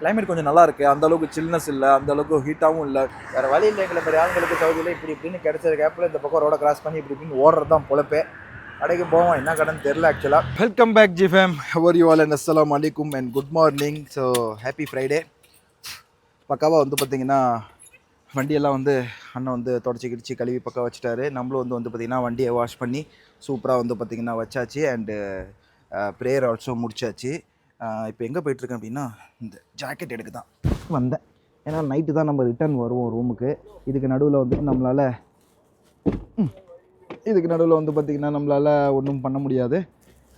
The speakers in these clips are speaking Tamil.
கிளைமேட் கொஞ்சம் நல்லா இருக்குது அந்த அளவுக்கு சில்னஸ் இல்லை அந்த அளவுக்கு ஹீட்டாகவும் இல்லை. வேறு வழி இல்லை எங்களை மாதிரி ஆளுங்களுக்கு சவுதியில் இப்படி இப்படின்னு கிடைச்ச கேப்பில் இந்த பக்கம் ரோட கிராஸ் பண்ணி இப்படி இப்படின்னு ஓடுறது தான் பொழப்பே. கடைக்கு போவோம் என்ன கடைன்னு தெரில ஆக்சுவலாக welcome back G fam how are you all and அஸ்லாம் அலிக்கும் and good morning so happy Friday பக்காவாக வந்து பார்த்திங்கன்னா வண்டியெல்லாம் வந்து அண்ணன் வந்து தொடச்சி கிடிச்சி கழுவி பக்கம் வச்சுட்டாரு. நம்மளும் வந்து வந்து பார்த்திங்கன்னா வண்டியை வாஷ் பண்ணி சூப்பராக வந்து பார்த்திங்கன்னா வச்சாச்சு. அண்டு ப்ரேயர் ஆல்சோ முடிச்சாச்சு. இப்போ எங்கே போயிட்டுருக்கேன் அப்படின்னா இந்த ஜாக்கெட் எடுக்க தான் வந்தேன். ஏன்னா நைட்டு தான் நம்ம ரிட்டர்ன் வருவோம் ரூமுக்கு இதுக்கு நடுவில் வந்துட்டு நம்மளால் இதுக்கு நடுவில் வந்து பார்த்திங்கன்னா நம்மளால் ஒன்றும் பண்ண முடியாது.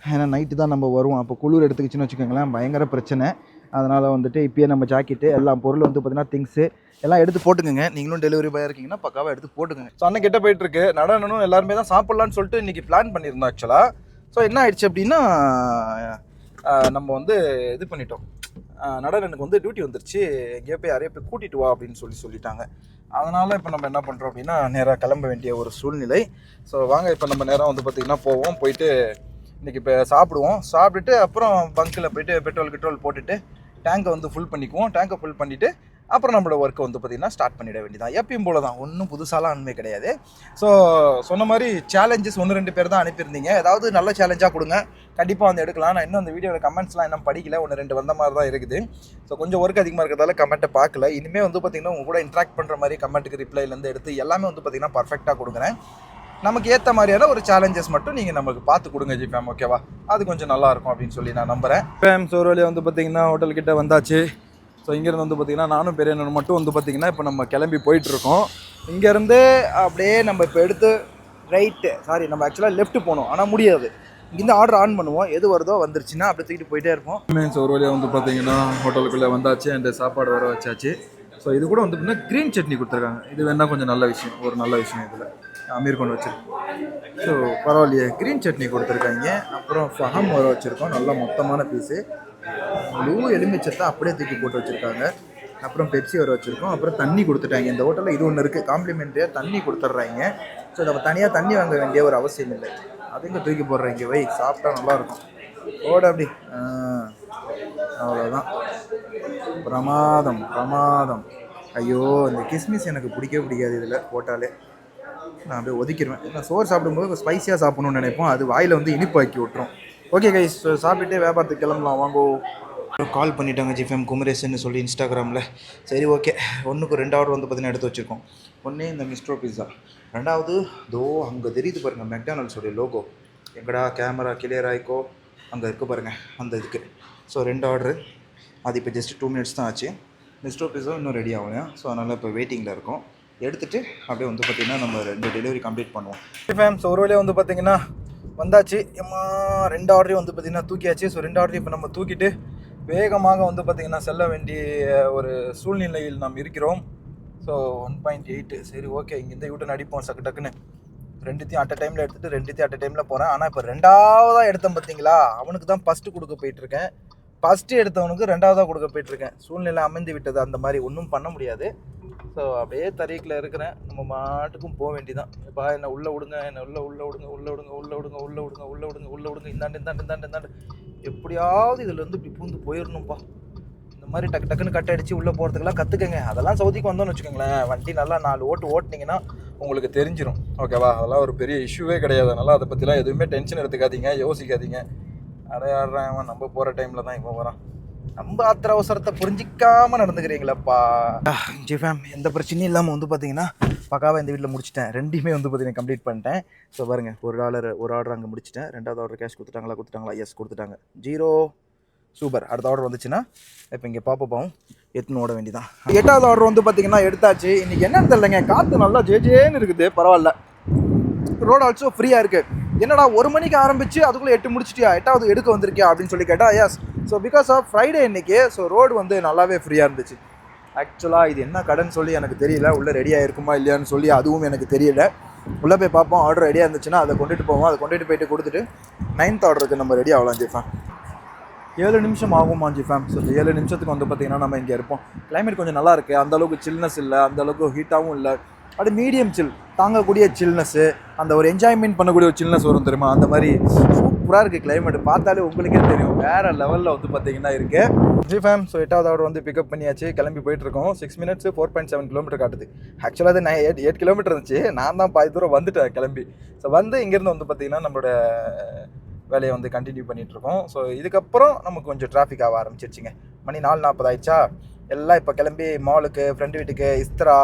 ஏன்னா நைட்டு தான் நம்ம வருவோம். அப்போ குளிர் எடுத்துக்கிச்சுன்னு வச்சுக்கோங்களேன் பயங்கர பிரச்சனை. அதனால் வந்துட்டு இப்போயே நம்ம ஜாக்கெட்டு எல்லா பொருள் வந்து பார்த்திங்கன்னா திங்ஸு எல்லாம் எடுத்து போட்டுக்கோங்க. நீங்களும் டெலிவரி பாய் இருக்கீங்கன்னா பக்காவாக எடுத்து போட்டுக்கோங்க. ஸோ அண்ணன் கிட்ட போயிட்டுருக்கு. நடனனும் எல்லாருமே தான் சாப்பிட்லான்னு சொல்லிட்டு இன்றைக்கி பிளான் பண்ணியிருந்தோம் ஆக்சுவலாக ஸோ என்ன ஆயிடுச்சு அப்படின்னா நம்ம வந்து இது பண்ணிட்டோம். நடனனுக்கு வந்து டியூட்டி வந்துருச்சு. எங்கேயோ போய் யாரையோ போய் கூட்டிட்டு வா அப்படின்னு சொல்லி சொல்லிட்டாங்க. அதனால் இப்போ நம்ம என்ன பண்ணுறோம் அப்படின்னா நேராக கிளம்ப வேண்டிய ஒரு சூழ்நிலை. ஸோ வாங்க இப்போ நம்ம நேராக வந்து பார்த்திங்கன்னா போவோம். போயிட்டு இன்றைக்கி இப்போ சாப்பிடுவோம். சாப்பிட்டுட்டு அப்புறம் பங்க்கில் போயிட்டு பெட்ரோல் பெட்ரோல் போட்டுட்டு டேங்கை வந்து ஃபுல் பண்ணிக்குவோம். டேங்கை ஃபுல் பண்ணிவிட்டு அப்புறம் நம்மளோட ஒர்க்கை வந்து பார்த்திங்கன்னா ஸ்டார்ட் பண்ணிட வேண்டியதான் எப்பயும் போல தான் ஒன்றும் புதுசாலாம் அனுமே கிடையாது. ஸோ சொன்ன மாதிரி சேலஞ்சஸ் ஒன்று ரெண்டு பேர் தான் அனுப்பியிருந்தீங்க. ஏதாவது நல்ல சேலஞ்சாக கொடுங்க. கண்டிப்பாக வந்து எடுக்கலாம். நான் இன்னும் அந்த வீடியோட கமெண்ட்ஸ்லாம் இன்னும் படிக்கல. ஒன்று ரெண்டு வந்த மாதிரி தான் இருக்குது. ஸோ கொஞ்சம் ஒர்க் அதிகமாக இருக்கிறதால கமெண்ட்டை பார்க்கல. இனிமேல் வந்து பார்த்திங்கன்னா உங்கள் கூட இன்ட்ராக்ட் பண்ணுற மாதிரி கமெண்ட்டுக்கு ரிப்ளைலேருந்து எடுத்து எல்லாமே வந்து பார்த்திங்கன்னா பர்ஃபெக்டாக கொடுக்குறேன். நமக்கு ஏற்ற மாதிரியான ஒரு சேலஞ்சஸ் மட்டும் நீங்கள் நமக்கு பார்த்து கொடுங்க ஜிபேம் ஓகேவா அது கொஞ்சம் நல்லா இருக்கும் அப்படின்னு சொல்லி நான் நம்புகிறேன் ஃபேம் சோரோலியா வந்து பார்த்திங்கன்னா ஹோட்டல்கிட்ட வந்தாச்சு. ஸோ இங்கேருந்து வந்து பார்த்திங்கன்னா நானும் பெரியண்ணனும் மட்டும் வந்து பார்த்திங்கன்னா இப்போ நம்ம கிளம்பி போயிட்டுருக்கோம். இங்கேருந்து அப்படியே நம்ம இப்போ எடுத்து ரைட்டு சாரி நம்ம ஆக்சுவலாக லெஃப்ட் போகணும் ஆனால் முடியாது. இங்கேருந்து ஆர்டர் ஆன் பண்ணுவோம். எது வருதோ வந்துருச்சுன்னா அப்படியே தூக்கிட்டு போயிட்டே இருப்போம். மீன்ஸ் ஒரு வழியாக வந்து பார்த்தீங்கன்னா ஹோட்டலுக்குள்ளே வந்தாச்சு அண்ட் சாப்பாடு வர வச்சாச்சு. ஸோ இது கூட வந்து பார்த்தீங்கன்னா க்ரீன் சட்னி கொடுத்துருக்காங்க. இது வேணால் கொஞ்சம் நல்ல விஷயம் ஒரு நல்ல விஷயம் இதில். அமீர் கொண்டு வச்சிருக்கோம். ஸோ பரவாயில்லையே. க்ரீன் சட்னி கொடுத்துருக்காங்க. அப்புறம் ஃபஹம் வர வச்சுருக்கோம். நல்லா மொத்தமான பீஸு முழு எலுமிச்சத்தை அப்படியே தூக்கி போட்டு வச்சுருக்காங்க. அப்புறம் பெப்சி வர வச்சுருக்கோம். அப்புறம் தண்ணி கொடுத்துட்டாங்க. இந்த ஹோட்டலில் இது ஒன்று இருக்குது காம்ப்ளிமெண்ட்ரியாக தண்ணி கொடுத்துட்றாங்க. ஸோ நம்ம தனியாக தண்ணி வாங்க வேண்டிய ஒரு அவசியம் இல்லை. அதுங்க தூக்கி போடுறாங்க. வை சாப்பிட்டா நல்லாயிருக்கும் ஓட அப்படி. அவ்வளோதான் பிரமாதம் பிரமாதம். ஐயோ இந்த கிஸ்மிஸ் எனக்கு பிடிக்கவே பிடிக்காது இதில் போட்டாலே. நான் அப்படியே ஒதுக்கிடுவேன் நான் சோறு சாப்பிடும்போது ஸ்பைசியாக சாப்பிட்ணுன்னு நினைப்போம். அது வாயில் வந்து இனிப்பாக்கி விட்டுரும். ஓகே கைஸ் சாப்பிட்டுட்டு வியாபாரத்துக்கு கிளம்பலாம். வாங்கோ. கால் பண்ணிட்டாங்க ஜிஃபெம் குமரேசன்னு சொல்லி இன்ஸ்டாகிராமில் சரி ஓகே ஒன்றுக்கு ரெண்டு ஆர்டர் வந்து பார்த்தீங்கன்னா எடுத்து வச்சுருக்கோம். ஒன்று இந்த மிஸ்ட்ரோ பிஸா ரெண்டாவது தோ அங்கே தெரியுது பாருங்கள் மெக்டானல்ஸோடைய லோகோ எங்கடா கேமரா கிளியர் ஆயிக்கோ? அங்கே இருக்கு பாருங்கள் அந்த இதுக்கு. ஸோ ரெண்டு ஆர்டரு அது இப்போ ஜஸ்ட் டூ மினிட்ஸ் தான் ஆச்சு. மிஸ்ட்ரோ பிஸா இன்னும் ரெடி ஆகலையா? ஸோ அதனால் இப்போ வெயிட்டிங்கில் இருக்கோம். எடுத்துட்டு அப்படியே வந்து பார்த்திங்கன்னா நம்ம ரெண்டு டெலிவரி கம்ப்ளீட் பண்ணுவோம். ஃபேம் ஸோ ஒரு வழியாக வந்து பார்த்திங்கன்னா வந்தாச்சு. எம்மா ரெண்டு ஆர்டரையும் வந்து பார்த்திங்கன்னா தூக்கியாச்சு. ஸோ ரெண்டு ஆர்டரையும் இப்போ நம்ம தூக்கிட்டு வேகமாக வந்து பார்த்திங்கன்னா செல்ல வேண்டிய ஒரு சூழ்நிலையில் நாம் இருக்கிறோம். ஸோ ஒன் பாயிண்ட் எயிட்டு சரி ஓகே இங்கேருந்து யூட்டன் அடிப்போம் சக்கு டக்குன்னு. ரெண்டுத்தையும் அட் டைமில் எடுத்துகிட்டு ரெண்டுத்தையும் அட் டைமில் போகிறேன் ஆனால் இப்போ ரெண்டாவதாக எடுத்தேன் பார்த்தீங்களா அவனுக்கு தான் ஃபஸ்ட்டு கொடுக்க போயிட்டுருக்கேன். ஃபஸ்ட்டு எடுத்தவனுக்கு ரெண்டாவதாக கொடுக்க போயிட்டுருக்கேன். சூழ்நிலை அமைந்து விட்டது. அந்த மாதிரி ஒன்றும் பண்ண முடியாது. ஸோ அப்படியே தரீக்கில் இருக்கிறேன். நம்ம மாட்டுக்கும் போக வேண்டிதான் இப்போ என்ன உள்ளே விடுங்க என்ன உள்ளே உள்ளே விடுங்க உள்ளே விடுங்க உள்ளே விடுங்க உள்ளே விடுங்க உள்ளே விடுங்க உள்ளே விடுங்க இந்தாண்டு இந்தாண்டு இந்தாண்டு இந்தாண்டு. எப்படியாவது இதில் இப்படி பூந்து போயிடணும்ப்பா இந்த மாதிரி டக்கு டக்குன்னு கட் அடிச்சு உள்ளே போகிறதுக்கெல்லாம் கற்றுக்கங்க அதெல்லாம் சவுதிக்கு வந்தோம்னு வச்சுக்கோங்களேன். வண்டி நல்லா நாலு ஓட்டு ஓட்டுனீங்கன்னா உங்களுக்கு தெரிஞ்சிடும் ஓகேவா அதெல்லாம் ஒரு பெரிய இஷ்யூவே கிடையாது. அதனால் அதை பற்றிலாம் எதுவுமே டென்ஷன் எடுத்துக்காதீங்க. யோசிக்காதீங்க. அடையாடுறேன் அவன். நம்ம போகிற டைமில் தான் இப்போ வரான். நம்ம ஆத்திர அவசரத்தை புரிஞ்சிக்காம நடந்துக்கிறீங்களப்பா. ஜி ஃபேம் எந்த பிரச்சனையும் இல்லாமல் வந்து பார்த்தீங்கன்னா பக்காவாக இந்த வீட்டில் முடிச்சிட்டேன். ரெண்டுமே வந்து பார்த்தீங்கன்னா கம்ப்ளீட் பண்ணிட்டேன். ஸோ பாருங்க ஒரு டாலர் ஒரு ஆர்டர் அங்கே முடிச்சிட்டேன். ரெண்டாவது ஆர்டர் கேஷ் கொடுத்துட்டாங்களா கொடுத்துட்டாங்களா? எஸ் கொடுத்துட்டாங்க. ஜீரோ சூப்பர் அடுத்த ஆர்டர் வந்துச்சுன்னா இப்போ இங்கே பாப்பாவும் எடுத்துன்னு ஓட வேண்டியதான் எட்டாவது ஆர்டர் வந்து பார்த்தீங்கன்னா எடுத்தாச்சு. இன்றைக்கி என்னன்னு தெரியலங்க. காற்று நல்லா ஜே ஜேன்னு இருக்குது. பரவாயில்ல. ரோடு ஆல்சோ ஃப்ரீயாக இருக்குது என்னடா ஒரு மணிக்கு ஆரம்பித்து அதுக்குள்ளே எட்டு முடிச்சிட்டியா? எட்டாவது எடுக்க வந்திருக்கியா? அப்படின்னு சொல்லி கேட்டால் yes so because of Friday இன்றைக்கி ஸோ ரோடு வந்து நல்லாவே ஃப்ரீயாக இருந்துச்சு. ஆக்சுவலாக இது என்ன கடன் சொல்லி எனக்கு தெரியல. உள்ளே ரெடியாக இருக்குமா இல்லையான்னு சொல்லி அதுவும் எனக்கு தெரியல. உள்ளே போய் பார்ப்போம். ஆர்டர் ரெடியாக இருந்துச்சுன்னா அதை கொண்டுட்டு போவோம். அதை கொண்டுட்டு போயிட்டு கொடுத்துட்டு நைன்த் ஆர்டருக்கு நம்ம ரெடி ஆகலாம் ஜிஃபேம் ஏழு நிமிஷம் ஆகுமா ஜிஃபேம் ஸோ ஏழு நிமிஷத்துக்கு வந்து பார்த்திங்கன்னா நம்ம இங்கே இருப்போம். கிளைமேட் கொஞ்சம் நல்லா இருக்குது அந்தளவுக்கு சில்னஸ் இல்லை. அந்த அளவுக்கு ஹீட்டாகவும் இல்லை. அது மீடியம் சில் தாங்கக்கூடிய சில்னஸ்ஸு அந்த ஒரு என்ஜாய்மெண்ட் பண்ணக்கூடிய ஒரு சில்னஸ் வரும் தெரியுமா? அந்த மாதிரி சூப்பராக இருக்குது கிளைமேட் பார்த்தாலே உங்களுக்கே தெரியும். வேறு லெவலில் வந்து பார்த்தீங்கன்னா இருக்குது ஜி ஃபேம் ஸோ எட்டாவது ஆர்டர் வந்து பிக்கப் பண்ணியாச்சு. கிளம்பி போயிட்டுருக்கோம் six minutes four point seven kilometre காட்டுது. ஆக்சுவலாக அது நான் எயிட் எயிட் கிலோமீட்டர் இருந்துச்சு. நான் தான் பாதி தூரம் வந்துட்டேன் கிளம்பி. ஸோ வந்து இங்கேருந்து வந்து பார்த்திங்கன்னா நம்மளோட வேலையை வந்து கண்டினியூ பண்ணிகிட்ருக்கோம் இருக்கோம். ஸோ இதுக்கப்புறம் நமக்கு கொஞ்சம் டிராஃபிக் ஆக ஆரம்பிச்சிருச்சுங்க. மணி நாலு நாற்பது ஆயிடுச்சா? எல்லாம் இப்போ கிளம்பி மாலுக்கு ஃப்ரெண்டு வீட்டுக்கு இஸ்திரா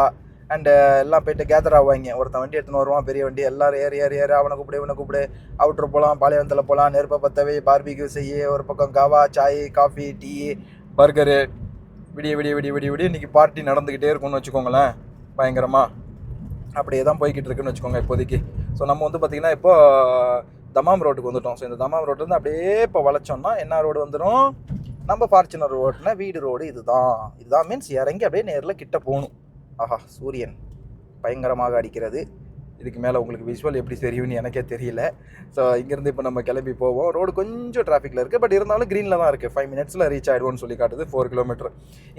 அண்டு uh, எல்லாம் போயிட்டு கேதர் ஆவாங்க. ஒருத்தன் வண்டி எடுத்துன்னு வருவான் பெரிய வண்டி. எல்லாரும் ஏறி ஏறி ஏறி. அவனை கூப்பிடு இவனை கூப்பிடு. அவுட்ரு போகலாம் பாளையவந்தத்தில் போகலாம் நெருப்பை பற்றவை பார்பிக்யூ செய்ய ஒரு பக்கம் kahwa chai coffee tea burger விடிய விடிய விடிய விடிய விடிய. இன்றைக்கி பார்ட்டி நடந்துக்கிட்டே இருக்கும்னு வச்சுக்கோங்களேன் பயங்கரமாக அப்படியே தான் போய்கிட்டு இருக்குன்னு வச்சுக்கோங்க இப்போதைக்கு. ஸோ நம்ம வந்து பார்த்திங்கன்னா இப்போ தமாம் ரோட்டுக்கு வந்துட்டோம். ஸோ இந்த தமாம் ரோட்லேருந்து அப்படியே இப்போ வளைச்சோம்னா என்ன ரோடு வந்துடும் நம்ம ஃபார்ச்சுனர் ரோட்னா வீடு ரோடு இதுதான். இதுதான் மீன்ஸ் இறங்கி அப்படியே நேரில் கிட்ட போகணும். ஆஹா சூரியன் பயங்கரமாக அடிக்கிறது. இதுக்கு மேலே உங்களுக்கு விஷுவல் எப்படி தெரியும்னு எனக்கே தெரியல. ஸோ இங்கேருந்து இப்போ நம்ம கிளம்பி போவோம். ரோடு கொஞ்சம் டிராஃபிக்கில் இருக்குது பட் இருந்தாலும் க்ரீனில் தான் இருக்குது ஃபைவ் மினிட்ஸில் ரீச் ஆகிடுவோம்னு சொல்லி காட்டுது ஃபோர் கிலோமீட்டர்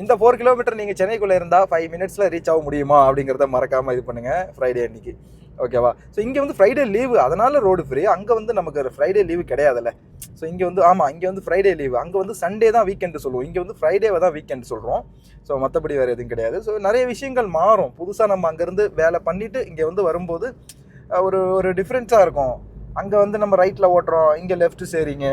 இந்த ஃபோர் கிலோமீட்டர் நீங்கள் சென்னைக்குள்ளே இருந்தால் ஃபைவ் மினிட்ஸில் ரீச் ஆக முடியுமா அப்படிங்கிறத மறக்காமல் இது பண்ணுங்கள் ஃப்ரைடே அன்னைக்கு. ஓகேவா ஸோ இங்கே வந்து ஃப்ரைடே லீவு அதனால் ரோடு ஃப்ரீ அங்கே வந்து நமக்கு ஃப்ரைடே லீவு கிடையாதுல்ல. ஸோ இங்கே வந்து ஆமாம் இங்கே வந்து ஃப்ரைடே லீவு அங்கே வந்து சண்டே தான் வீக்கெண்டு சொல்லுவோம். இங்கே வந்து ஃப்ரைடேவை தான் வீக்கெண்டு சொல்கிறோம் ஸோ மற்றபடி வேறு எதுவும் கிடையாது. ஸோ நிறைய விஷயங்கள் மாறும். புதுசாக நம்ம அங்கேருந்து வேலை பண்ணிவிட்டு இங்கே வந்து வரும்போது ஒரு ஒரு டிஃப்ரென்ஸாக இருக்கும். அங்கே வந்து நம்ம ரைட்டில் ஓட்டுறோம். இங்கே லெஃப்ட்டு சரிங்க.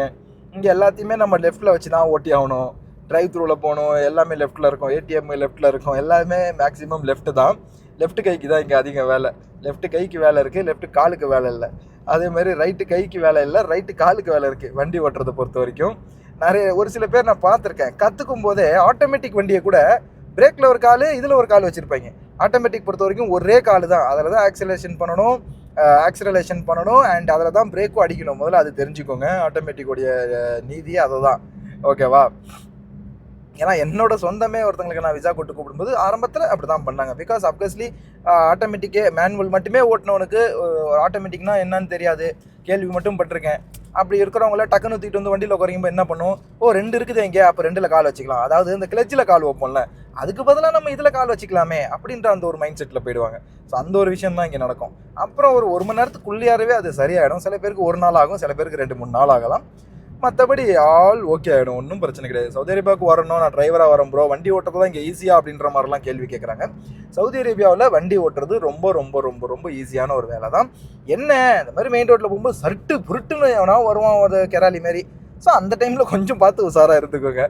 இங்கே எல்லாத்தையுமே நம்ம லெஃப்ட்டில் வச்சு தான் ஓட்டி ஆகணும். ட்ரைவ் த்ரூவில் போகணும். எல்லாமே லெஃப்ட்டில் இருக்கும். ஏடிஎம் லெஃப்ட்டில் இருக்கும். எல்லாமே மேக்ஸிமம் லெஃப்ட்டு தான். லெஃப்ட் கைக்கு தான் இங்கே அதிகம் வேலை. லெஃப்ட் கைக்கு வேலை இருக்குது லெஃப்ட் காலுக்கு வேலை இல்லை. அதே மாதிரி ரைட்டு கைக்கு வேலை இல்லை ரைட்டு காலுக்கு வேலை இருக்குது வண்டி ஓட்டுறதை பொறுத்த வரைக்கும். நிறைய ஒரு சில பேர் நான் பார்த்துருக்கேன். கற்றுக்கும் போதே ஆட்டோமேட்டிக் வண்டியை கூட பிரேக்கில் ஒரு கால் இதில் ஒரு கால் வச்சுருப்பாங்க. ஆட்டோமேட்டிக் பொறுத்த வரைக்கும் ஒரே கால் தான். அதில் தான் ஆக்சிலேஷன் பண்ணணும் ஆக்சிலரேஷன் பண்ணணும் அண்ட் அதில் தான் பிரேக்கும் அடிக்கணும். முதல்ல அது தெரிஞ்சுக்கோங்க. ஆட்டோமேட்டிக்கோடைய நீதியே அதை தான் ஓகேவா ஏன்னா என்னோட சொந்தமே ஒருத்தங்களுக்கு நான் விசா கூட்டு கூப்பிடும்போது ஆரம்பத்தில் அப்படி தான் பண்ணாங்க பிகாஸ் அப்கஸ்லி ஆட்டோமேட்டிக்கே மேனுவல் மட்டுமே ஓட்டினவனுக்கு ஆட்டோமேட்டிக்னா என்னன்னு தெரியாது. கேள்வி மட்டும் பட்டிருக்கேன். அப்படி இருக்கிறவங்கள டக்குன்னு தூக்கிட்டு வந்து வண்டியில் குறையும்போது என்ன பண்ணும் ஓ ரெண்டு இருக்குது எங்கே அப்போ ரெண்டில் கால் வச்சுக்கலாம். அதாவது இந்த கிளச்சில் கால் வைப்போம்ல. அதுக்கு பதிலாக நம்ம இதில் கால் வச்சுக்கலாமே அப்படின்ற அந்த ஒரு மைண்ட் செட்டில் போயிடுவாங்க. ஸோ அந்த ஒரு விஷயம் தான் இங்கே நடக்கும். அப்புறம் ஒரு ஒரு மணி நேரத்துக்குள்ளேயாகவே அது சரியாயிடும். சில பேருக்கு ஒரு நாள் ஆகும். சில பேருக்கு ரெண்டு மூணு நாள் ஆகலாம். மற்றபடி ஆல் ஓகே ஆகிடும் ஒன்றும் பிரச்சனை கிடையாது. சவுதி அரேபியாவுக்கு வரணும். நான் டிரைவராக வரேன் ப்ரோ வண்டி ஓட்டுறது தான் இங்கே ஈஸியாக அப்படின்ற மாதிரிலாம் கேள்வி கேட்குறாங்க சவுதி அரேபியாவில் வண்டி ஓட்டுறது ரொம்ப ரொம்ப ரொம்ப ரொம்ப ஈஸியான ஒரு வேலை தான் என்ன? இந்த மாதிரி மெயின் ரோட்டில் போகும்போது சர்ட்டு புருட்டுன்னு எவனா வருவான் ஒரு கெராலி மாரி. ஸோ அந்த டைமில் கொஞ்சம் பார்த்து உஷாராக இருந்துக்கோங்க.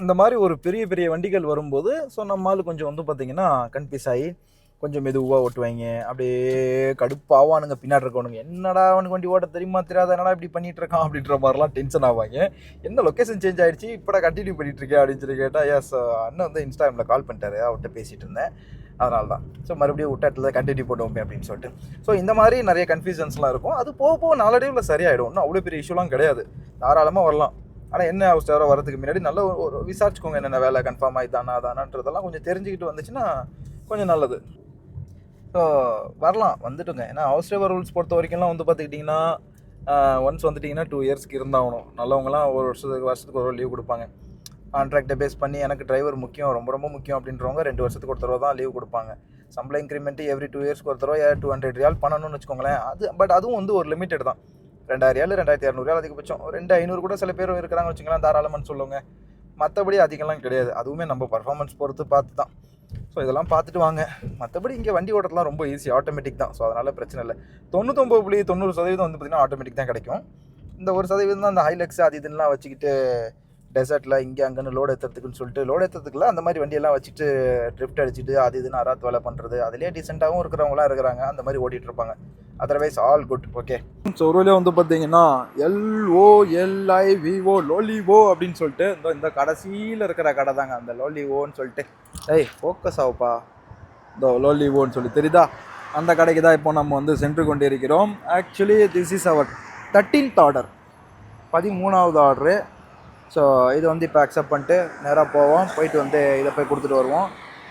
அந்த மாதிரி ஒரு பெரிய பெரிய வண்டிகள் வரும்போது ஸோ நம்ம கொஞ்சம் வந்து பார்த்திங்கன்னா கன்ஃபியூஸ் ஆகி கொஞ்சம் மெதுவாக ஓட்டுவாங்க அப்படியே கடுப்பாவானுங்க பின்னாடி இருக்கவனுங்க. என்னடா அவனுக்கு வண்டி ஓட்ட தெரியுமா தெரியாத என்னடா இப்படி பண்ணிட்டு இருக்கான் அப்படின்ற மாதிரிலாம் டென்ஷன் ஆவாங்க. என்ன லொக்கேஷன் சேஞ்ச் ஆயிடுச்சு? இப்படா கண்டினியூ பண்ணிட்டு இருக்கேன் அப்படின்னு சொல்லி கேட்டால் எஸ் அண்ணன் வந்து இன்ஸ்டாகிராமில் கால் பண்ணிட்டாரு. அவர்கிட்ட பேசிட்டு இருந்தேன். அதனால தான் ஸோ மறுபடியும் விட்டாட்டில் கண்டினியூ பண்ணுவோமே அப்படின்னு சொல்லிட்டு. ஸோ இந்த மாதிரி நிறைய கன்ஃபியூஷன்ஸ்லாம் இருக்கும். அது போக போக நாளடைவில் சரியாயிடும். ஒன்றும் அவ்வளோ பெரிய இஷ்யூலாம் கிடையாது. தாராளமாக வரலாம். ஆனால் என்ன அவசரம் வரதுக்கு முன்னாடி நல்ல ஒரு- ஒரு விசாரிச்சுக்கோங்க என்னென்ன வேலை கன்ஃபார்ம் ஆகிதானா அதானான்றதெல்லாம் கொஞ்சம் தெரிஞ்சுக்கிட்டு வந்துச்சுன்னா கொஞ்சம் நல்லது. ஸோ வரலாம் வந்துட்டுங்க. ஏன்னா அவசர ரூல்ஸ் பொறுத்த வரைக்கும்லாம் வந்து பார்த்துக்கிட்டிங்கன்னா ஒன்ஸ் வந்துட்டிங்கன்னா டூ இயர்ஸ்க்கு இருந்தாகணும். நல்லவங்களாம் ஒரு வருஷத்துக்கு வருஷத்துக்கு ஒரு லீவ் கொடுப்பாங்க. கான்ட்ராக்டை பேஸ் பண்ணி எனக்கு டிரைவர் முக்கியம் ரொம்ப ரொம்ப முக்கியம் அப்படின்றவங்க ரெண்டு வருஷத்துக்கு ஒரு தடவை தான் லீவ் கொடுப்பாங்க சம்பள இன்க்ரிமெண்ட்டு எவ்ரி டூ இயர்ஸ்க்கு ஒரு தடவை டூ ஹண்ட்ரட் ரியால் பண்ணணும்னு வச்சுக்கோங்களேன். அது பட் அதுவும் வந்து ஒரு லிமிட்டட் தான். ரெண்டாயிரம் ரியால் ரெண்டாயிரத்தி இரநூறுவா அதிகபட்சம். ரெண்டு ஐநூறு கூட சில பேர் இருக்கிறாங்க வச்சுக்கலாம் தாராளமானு சொல்லுவாங்க மற்றபடி அதிகம்லாம் கிடையாது. அதுவுமே நம்ம பர்ஃபார்மன்ஸ் பொறுத்து பார்த்து தான் ஸோ இதெல்லாம் பார்த்துட்டு வாங்க. மற்றபடி இங்கே வண்டி ஓட்டுறதுலாம் ரொம்ப ஈஸி ஆட்டோமேட்டிக் தான். ஸோ அதனால் பிரச்சனை இல்லை. தொண்ணூத்தொம்பது புள்ளி தொண்ணூறு சதவீதம் வந்து பார்த்திங்கன்னா ஆட்டோமேட்டிக் தான் கிடைக்கும். இந்த ஒரு சதவீதம் தான் அந்த ஹைலக்ஸ் அது இதுலாம் வச்சுக்கிட்டு டெசர்ட்டில் இங்கே அங்கேன்னு லோடு ஏற்றுறதுக்குன்னு சொல்லிட்டு லோடு ஏற்றுறதுக்குலாம் அந்த மாதிரி வண்டியெல்லாம் வச்சுட்டு ட்ரிஃப்ட் அடிச்சுட்டு அது இதுன்னு அராத் வேலை பண்ணுறது அதுலேயே டீசெண்டாகவும் இருக்கிறவங்களாம் இருக்கிறாங்க. அந்த மாதிரி ஓட்டிகிட்டு இருப்பாங்க. Otherwise all good okay so வந்து பார்த்தீங்கன்னா எல்ஓ எல்ஐ விஓ லோலிவோ அப்படின்னு சொல்லிட்டு இந்த இந்த கடைசியில் இருக்கிற கடை தாங்க அந்த லோலிவோன்னு சொல்லிட்டு. ஏய் ஃபோக்கஸ் ஆகுப்பா இந்த லோலிவோன்னு சொல்லி தெரியுதா? அந்த கடைக்கு தான் இப்போ நம்ம வந்து சென்று கொண்டிருக்கிறோம். Actually this is our thirteenth order பதிமூணாவது ஆர்டரு ஸோ இது வந்து இப்போ அக்செப்ட் பண்ணிட்டு நேராக போவோம். போயிட்டு வந்து இதை போய் கொடுத்துட்டு வருவோம்.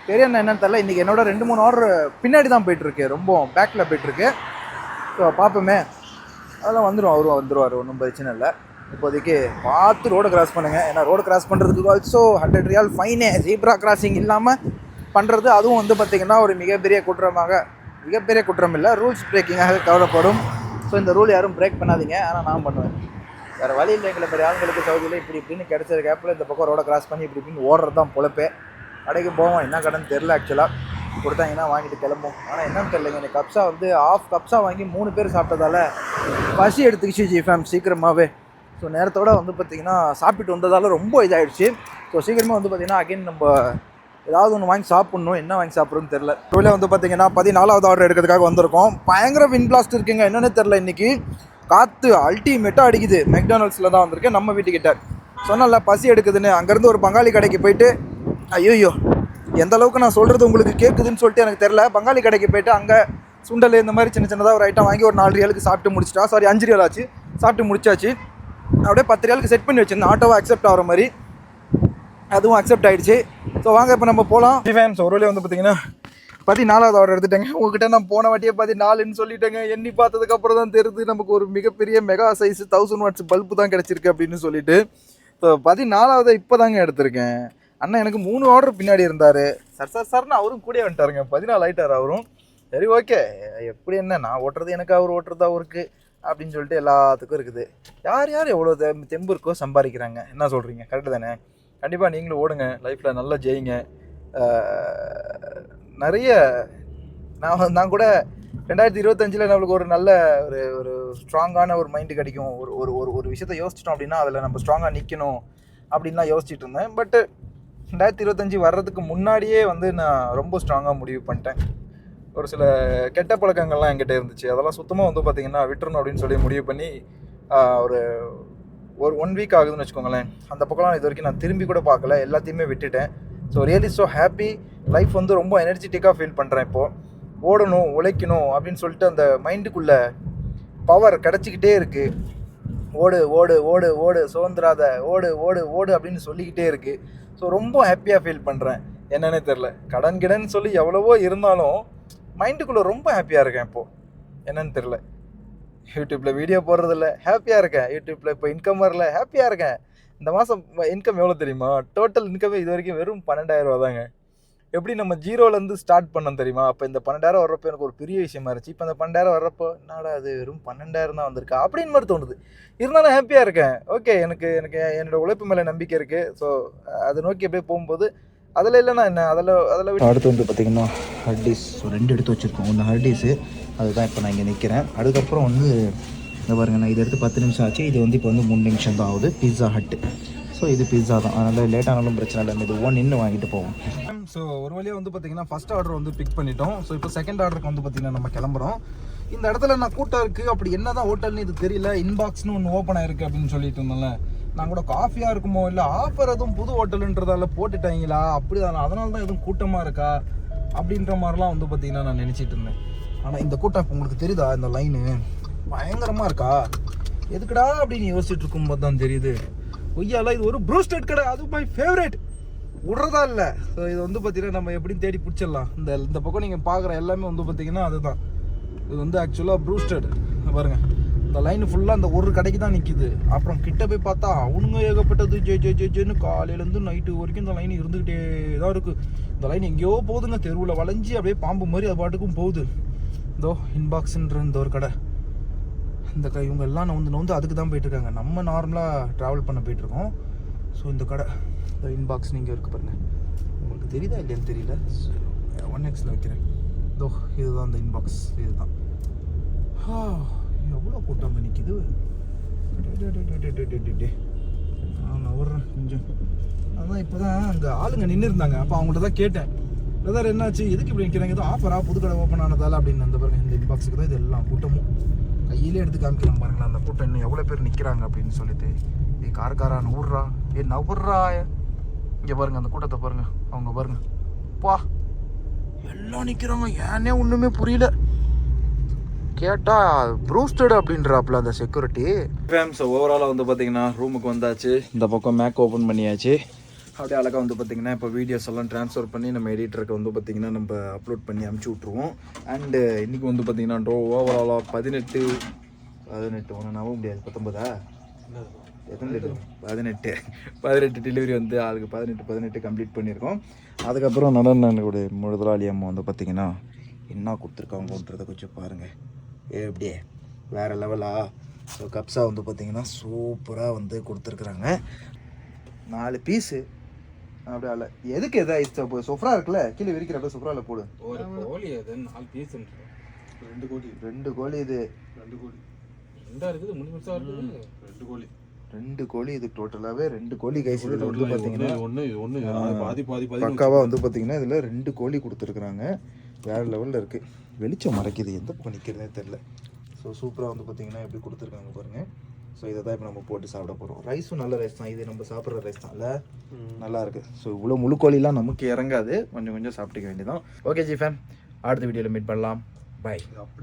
பெரிய அண்ணன் என்னன்னு தெரில இன்றைக்கி என்னோட ரெண்டு மூணு ஆர்டர் பின்னாடி தான் போயிட்டுருக்கு. ரொம்ப பேக்கில் போயிட்டுருக்கு. ஸோ பார்ப்போமே அதெல்லாம் வந்துடும் அவரும் வந்துடுவார் ஒன்றும் பிரச்சனை இல்லை. இப்போதைக்கு பார்த்து ரோடு கிராஸ் பண்ணுங்கள் ஏன்னா ரோடு கிராஸ் பண்ணுறதுக்கு ஆல்சோ ஹண்ட்ரட் ரியால் ஃபைனே ஜீப்ரா கிராசிங் இல்லாமல் பண்ணுறது அதுவும் வந்து பார்த்திங்கன்னா ஒரு மிகப்பெரிய குற்றமாக மிகப்பெரிய குற்றம் இல்லை. ரூல்ஸ் பிரேக்கிங்காக கவலைப்படும். ஸோ இந்த ரூல் யாரும் பிரேக் பண்ணாதீங்க. ஆனால் நான் பண்ணுவேன். வேறு வழி இல்லை எங்களை மாதிரி ஆளுங்களுக்கு சவுதியில் இப்படி இப்படின்னு கிடைச்ச கேப்பில் இந்த பக்கம் ரோடை கிராஸ் பண்ணி இப்படி இப்படின்னு ஓடுறது தான் பொழப்பே. கடைக்கு போவோம் என்ன கடைன்னு தெரில ஆக்சுவலாக கொடுத்தாங்கன்னா வாங்கிட்டு கிளம்பும் ஆனால் என்னன்னு தெரியலங்க எனக்கு கப்ஸா வந்து ஆஃப் கப்ஸா வாங்கி மூணு பேர் சாப்பிட்டதால பசி எடுத்துக்கிச்சு ஜி ஃபேம் சீக்கிரமாகவே ஸோ நேரத்தோட வந்து பார்த்திங்கன்னா சாப்பிட்டு வந்ததால் ரொம்ப இதாகிடுச்சு ஸோ சீக்கிரமாக வந்து பார்த்திங்கன்னா அகைன் நம்ம ஏதாவது ஒன்று வாங்கி சாப்பிட்ணும் என்ன வாங்கி சாப்பிட்றோன்னு தெரில டூவில் வந்து பார்த்தீங்கன்னா பதினாலாவது ஆர்டர் எடுக்கிறதுக்காக வந்திருக்கோம். பயங்கர வின் பிளாஸ்ட் இருக்குங்க என்னன்னு தெரில இன்றைக்கி காற்று அல்டிமேட்டாக அடிக்குது. மெக்டானல்ஸில் தான் வந்திருக்கேன். நம்ம வீட்டுக்கிட்ட. சொன்னல பசி எடுக்குதுன்னு. அங்கேருந்து ஒரு பங்காளி கடைக்கு போயிட்டு ஐயோ எந்த அளவுக்கு நான் சொல்கிறது உங்களுக்கு கேட்குதுன்னு சொல்லிட்டு எனக்கு தெரில பங்காளி கடைக்கு போயிட்டு அங்கே சுண்டல் இந்த மாதிரி சின்ன சின்னதாக ஒரு ஐட்டம் வாங்கி ஒரு நாலு ரியலுக்கு சாப்பிட்டு முடிச்சிட்டா. சாரி அஞ்சு ரியல் ஆச்சு. சாப்பிட்டு முடிச்சாச்சு. அப்படியே பத்து ரியலுக்கு செட் பண்ணி வச்சிருந்தேன். ஆட்டோவை அக்செப்ட் ஆகிற மாதிரி. அதுவும் அக்செப்ட் ஆகிடுச்சு ஸோ வாங்க இப்போ நம்ம போகலாம் ஃபேன்ஸ் ஒரு வழியாக வந்து பார்த்தீங்கன்னா பதினாலாவது ஆர்டர் எடுத்துட்டேங்க. உங்ககிட்ட நான் போன வாட்டியே பதினாலுன்னு சொல்லிட்டேங்க. எண்ணி பார்த்ததுக்கு அப்புறம் தான் தெரியுது நமக்கு ஒரு மிகப்பெரிய mega size thousand watts bulb தான் கிடச்சிருக்கு அப்படின்னு சொல்லிட்டு. ஸோ பதினாலாவது இப்போ தாங்க எடுத்திருக்கேன். அண்ணன் எனக்கு மூணு ஆர்டர் பின்னாடி இருந்தார். சார் சார் சார்னு அவரும் கூட வந்துட்டாருங்க. பதினாலு ஆகிட்டார் அவரும். சரி ஓகே எப்படி என்ன? நான் ஓட்டுறது எனக்கு அவர் ஓட்டுறது அவருக்கு அப்படின்னு சொல்லிட்டு எல்லாத்துக்கும் இருக்குது. யார் யார் எவ்வளோ தெம்பு இருக்கோ சம்பாதிக்கிறாங்க? என்ன சொல்கிறீங்க கரெக்டு தானே? கண்டிப்பாக நீங்களும் ஓடுங்க. லைஃப்பில் நல்லா ஜெயிங்க. நிறைய நான் நான் கூட ரெண்டாயிரத்தி இருபத்தஞ்சில் நம்மளுக்கு ஒரு நல்ல ஒரு ஒரு ஸ்ட்ராங்கான ஒரு மைண்டு கிடைக்கும். ஒரு ஒரு ஒரு ஒரு விஷயத்த யோசிச்சிட்டோம் அப்படின்னா அதில் நம்ம ஸ்ட்ராங்காக நிற்கணும் அப்படின்லாம் யோசிச்சுட்டு இருந்தேன். பட்டு ரெண்டாயிரத்தி இருபத்தஞ்சி வர்றதுக்கு முன்னாடியே வந்து நான் ரொம்ப ஸ்ட்ராங்காக முடிவு பண்ணிட்டேன். ஒரு சில கெட்ட பழக்கங்கள்லாம் என்கிட்ட இருந்துச்சு. அதெல்லாம் சுத்தமாக வந்து பார்த்திங்கன்னா விட்டுறணும் அப்படின்னு சொல்லி முடிவு பண்ணி ஒரு ஒரு ஒன் வீக் ஆகுதுன்னு வச்சுக்கோங்களேன். அந்த பக்கம்லாம் இது வரைக்கும் நான் திரும்பி கூட பார்க்கல. எல்லாத்தையுமே விட்டுட்டேன். So really so happy life வந்து ரொம்ப எனர்ஜெட்டிக்காக ஃபீல் பண்ணுறேன் இப்போது ஓடணும் உழைக்கணும் அப்படின்னு சொல்லிட்டு அந்த மைண்டுக்குள்ளே பவர் கிடச்சிக்கிட்டே இருக்குது ஓடு ஓடு ஓடு ஓடு சுதந்திராத ஓடு ஓடு ஓடு அப்படின்னு சொல்லிக்கிட்டே இருக்குது ஸோ ரொம்ப ஹாப்பியாக ஃபீல் பண்ணுறேன் என்னன்னே தெரில கடன் கிடன் சொல்லி எவ்வளவோ இருந்தாலும் மைண்டுக்குள்ளே ரொம்ப ஹாப்பியாக இருக்கேன் இப்போது என்னன்னு தெரில யூடியூப்பில் வீடியோ போடுறதில்ல. ஹாப்பியாக இருக்கேன். யூடியூப்பில் இப்போ இன்கம் வரல. ஹாப்பியாக இருக்கேன். இந்த மாதம் இன்கம் எவ்வளோ தெரியுமா? டோட்டல் இன்கமே இது வரைக்கும் வெறும் பன்னெண்டாயிரம் ரூபா தாங்க. எப்படி நம்ம ஜீரோலேருந்து ஸ்டார்ட் பண்ணோம் தெரியுமா? அப்போ இந்த பன்னெண்டாயிரம் வர்றப்போ எனக்கு ஒரு பெரிய விஷயமா இருந்துச்சு. இப்போ இந்த பன்னெண்டாயிரம் வர்றப்போ என்னடா அது வெறும் பன்னெண்டாயிரம் தான் வந்திருக்கா? அப்படின்னு மாதிரி தோணுது. இருந்தாலும் ஹாப்பியாக இருக்கேன். ஓகே எனக்கு எனக்கு என்னோட உழைப்பு மேலே நம்பிக்கை இருக்குது ஸோ அதை நோக்கி அப்படியே போகும்போது அதில் இல்லைன்னா என்ன? அதில் அதில் அடுத்து வந்து பார்த்திங்கன்னா ஹர்டிஸ் ரெண்டு எடுத்து வச்சுருக்கோம். ஒன்று ஹர்டிஸு அதுதான் இப்போ நான் இங்கே நிற்கிறேன் அதுக்கப்புறம் வந்து இந்த பாருங்க நான் இதை எடுத்து பத்து நிமிஷம் ஆச்சு. இது வந்து இப்போ வந்து மூணு நிமிஷம் தான் ஆகுது. பிஸா ஹட்டு ஸோ இது பிஸா தான். அதனால் லேட் ஆனாலும் பிரச்சனை இல்லை. இது ஒன் நின்று வாங்கிட்டு போவோம். ஸோ ஒரு வழியாக வந்து பார்த்தீங்கன்னா ஃபஸ்ட் ஆர்டர் வந்து பிக் பண்ணிட்டோம். ஸோ இப்போ செகண்ட் ஆர்டருக்கு வந்து பார்த்தீங்கன்னா நம்ம கிளம்புறோம். இந்த இடத்துல நான் கூட்டம் இருக்குது அப்படி என்ன தான் ஹோட்டல்னு இது தெரியல. இன்பாக்ஸ்னு ஒன்று ஓப்பன் ஆயிருக்கு அப்படின்னு சொல்லிட்டு இருந்தேன்ல. நான் கூட காஃபியாக இருக்குமோ இல்லை ஆஃபர் எதுவும் புது ஹோட்டலுன்றதால போட்டுட்டாங்களா? அப்படி தான் அதனால தான் எதுவும் கூட்டமாக இருக்கா? அப்படின்ற மாதிரிலாம் வந்து பார்த்தீங்கன்னா நான் நினச்சிட்டு இருந்தேன். ஆனால் இந்த கூட்டம் இப்போ உங்களுக்கு தெரியுதா? இந்த லைனு பயங்கரமாக இருக்கா? எதுக்குடா அப்படின்னு யோசிச்சுட்டு இருக்கும்போது தான் தெரியுது. ஒய்யால இது ஒரு ப்ரூஸ்டட் கடை அது மை ஃபேவரேட் விடுறதா இல்லை. ஸோ இது வந்து பார்த்தீங்கன்னா நம்ம எப்படியும் தேடி பிடிச்சிடலாம். இந்த இந்த பக்கம் நீங்கள் பார்க்குற எல்லாமே வந்து பார்த்தீங்கன்னா அதுதான். இது வந்து ஆக்சுவலாக ப்ரூஸ்டட் பாருங்க. இந்த லைன் ஃபுல்லாக அந்த ஒரு கடைக்கு தான் நிற்கிது அப்புறம் கிட்ட போய் பார்த்தா அவனுங்க ஏகப்பட்டது. ஜே ஜே ஜே ஜேன்னு காலையிலேருந்து நைட்டு வரைக்கும் இந்த லைன் இருந்துக்கிட்டே தான் இருக்குது இந்த லைன் எங்கேயோ போகுதுங்க. தெருவில் வளைஞ்சி அப்படியே பாம்பு மாதிரி அது பாட்டுக்கும் போகுது. இதோ இன்பாக்ஸுன்ற இந்த ஒரு கடை. இந்த க இவங்கெல்லாம் நான் வந்து வந்து அதுக்கு தான் போயிட்டுருக்காங்க. நம்ம நார்மலாக ட்ராவல் பண்ண போயிட்டுருக்கோம். ஸோ இந்த கடை இந்த இன்பாக்ஸ் நீங்கள் இருக்குது பாருங்கள் உங்களுக்கு தெரியுதா இல்லையான்னு தெரியல. ஒன் எக்ஸில் வைக்கிறேன். இதோ இதுதான் இந்த இன்பாக்ஸ் இதுதான். எவ்வளோ கூட்டம் நிற்கிது நான் நவர்றேன் கொஞ்சம். அதான் இப்போ தான் அங்கே ஆளுங்க நின்று இருந்தாங்க. அப்போ அவங்கள்ட்ட தான் கேட்டேன். பிரதர் என்னாச்சு? எதுக்கு இப்படி நிற்கிறாங்க ஏதோ ஆஃபரா புது கடை ஓப்பன் ஆனதால அப்படின்னு. அந்த பாருங்க இந்த இன்பாக்ஸுக்கு தான் இது எல்லாம் கூட்டமும். கையிலே எடுத்து காமிக்கிறேன் பாருங்களேன் அந்த கூட்டம் இன்னும் எவ்வளோ பேர் நிற்கிறாங்க அப்படின்னு சொல்லிட்டு. ஏ காரக்காரா நவுர்றா ஏ நவுர்றா இங்கே பாருங்க அந்த கூட்டத்தை பாருங்க அவங்க பாருங்க. பா எல்லாம் நிற்கிறாங்க ஏன்னே ஒன்றுமே புரியல. கேட்டா ப்ரூஸ்டட் அப்படின்றாப்புல அந்த செக்யூரிட்டி ஃபேம்ஸ் ஓவராலாக வந்து பார்த்தீங்கன்னா ரூமுக்கு வந்தாச்சு. இந்த பக்கம் மேக் ஓப்பன் பண்ணியாச்சு. அப்படியே அழகாக வந்து பார்த்திங்கன்னா இப்போ வீடியோஸ் எல்லாம் ட்ரான்ஸ்ஃபர் பண்ணி நம்ம எடிட்டருக்கு வந்து பார்த்திங்கன்னா நம்ம அப்லோட் பண்ணி அமுச்சு விட்ருவோம் அண்டு இன்றைக்கி வந்து பார்த்திங்கன்னா டோ ஓவராலாக பதினெட்டு பதினெட்டு ஒன்று நம்ப முடியாது பத்தொன்பதா? எத்தனை பதினெட்டு. பதினெட்டு டெலிவரி வந்து அதுக்கு பதினெட்டு பதினெட்டு கம்ப்ளீட் பண்ணியிருக்கோம். அதுக்கப்புறம் நடனனுடைய முதலாளி அம்மா வந்து பார்த்திங்கன்னா என்ன கொடுத்துருக்காங்கன்றதை கொஞ்சம் பாருங்கள் எப்படியே வேறு லெவலா ஸோ கப்ஸா வந்து பார்த்திங்கன்னா சூப்பராக வந்து கொடுத்துருக்குறாங்க. நாலு பீஸு அப்படியே அல்ல. எதுக்கு எதாவது இப்போ சொஃப்ரா இருக்குல்ல கீழே விரிக்கிற அப்படியே சொஃப்ராவில் போடு. ஒரு கோழி அது நாலு பீஸ் ரெண்டு கோழி. ரெண்டு கோழி இது. ரெண்டு கோழி. ரெண்டா இருக்குது முழு முழுசா இருக்குது. ரெண்டு கோழி. ரெண்டு கோழி இது டோட்டலாகவே ரெண்டு கோழி கைஸ் இதில் வந்து பார்த்தீங்கன்னா ஒன்று ஒன்று. பாதி பாதி பாதி பக்காவாக வந்து பார்த்தீங்கன்னா இதில் ரெண்டு கோழி கொடுத்துருக்குறாங்க. வேறு லெவலில் இருக்குது வெளிச்சம் மறைக்குது. எந்த பக்கம் நிற்கிறதே தெரில ஸோ சூப்பராக வந்து பார்த்தீங்கன்னா எப்படி கொடுத்துருக்காங்க பாருங்கள் ஸோ இதை தான் இப்போ நம்ம போட்டு சாப்பிட போகிறோம் ரைஸும் நல்ல ரைஸ் தான். இது நம்ம சாப்பிட்ற ரைஸ் தான். இல்லை? நல்லா இருக்கு. ஸோ இவ்வளோ முழு கோழிலாம் நமக்கு இறங்காது. கொஞ்சம் கொஞ்சம் சாப்பிட்டுக்க வேண்டியதான் ஓகே ஜி ஃபேம் அடுத்த வீடியோவில் மீட் பண்ணலாம். பை அப்படி